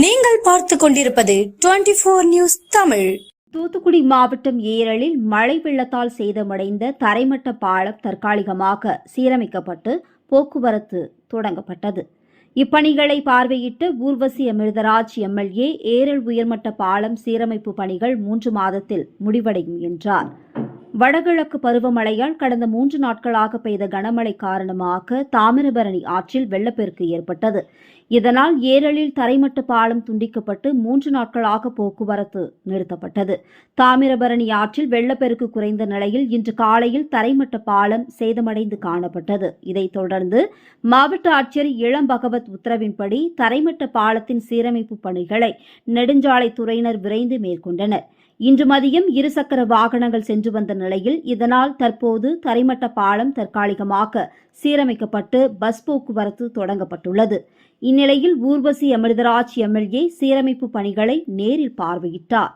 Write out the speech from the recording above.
நீங்கள் பார்த்து கொண்டிருப்பது twenty four news Tamil. Thoothukudi மாவட்டம் ஏரலில் மழை வெள்ளத்தால் சேதமடைந்த தரைமட்ட பாலம் தற்காலிகமாக சீரமைக்கப்பட்டு போக்குவரத்து தொடங்கப்பட்டது. இப்பணிகளை பார்வையிட்ட ஊர்வசி அமிர்தராஜ் எம்எல்ஏ ஏரல் உயர்மட்ட பாலம் சீரமைப்பு பணிகள் மூன்று மாதத்தில் முடிவடையும் என்றார். வடகிழக்கு பருவமழையால் கடந்த மூன்று நாட்களாக பெய்த கனமழை காரணமாக தாமிரபரணி ஆற்றில் வெள்ளப்பெருக்கு ஏற்பட்டது. இதனால் ஏரலில் தரைமட்ட பாலம் துண்டிக்கப்பட்டு மூன்று நாட்களாக போக்குவரத்து நிறுத்தப்பட்டது. தாமிரபரணி ஆற்றில் வெள்ளப்பெருக்கு குறைந்த நிலையில் இன்று காலையில் தரைமட்ட பாலம் சேதமடைந்து காணப்பட்டது. இதைத் தொடர்ந்து மாவட்ட ஆட்சியர் இளம் பகவத் உத்தரவின்படி தரைமட்ட பாலத்தின் சீரமைப்பு பணிகளை நெடுஞ்சாலைத்துறையினர் விரைந்து மேற்கொண்டனர். இன்று மதியம் இருசக்கர வாகனங்கள் சென்று வந்த நிலையில் இதனால் தற்போது தரைமட்ட பாலம் தற்காலிகமாக சீரமைக்கப்பட்டு பஸ் போக்குவரத்து தொடங்கப்பட்டுள்ளது. இந்நிலையில் ஊர்வசி அமிர்தராஜ் எம்எல்ஏ சீரமைப்பு பணிகளை நேரில் பார்வையிட்டார்.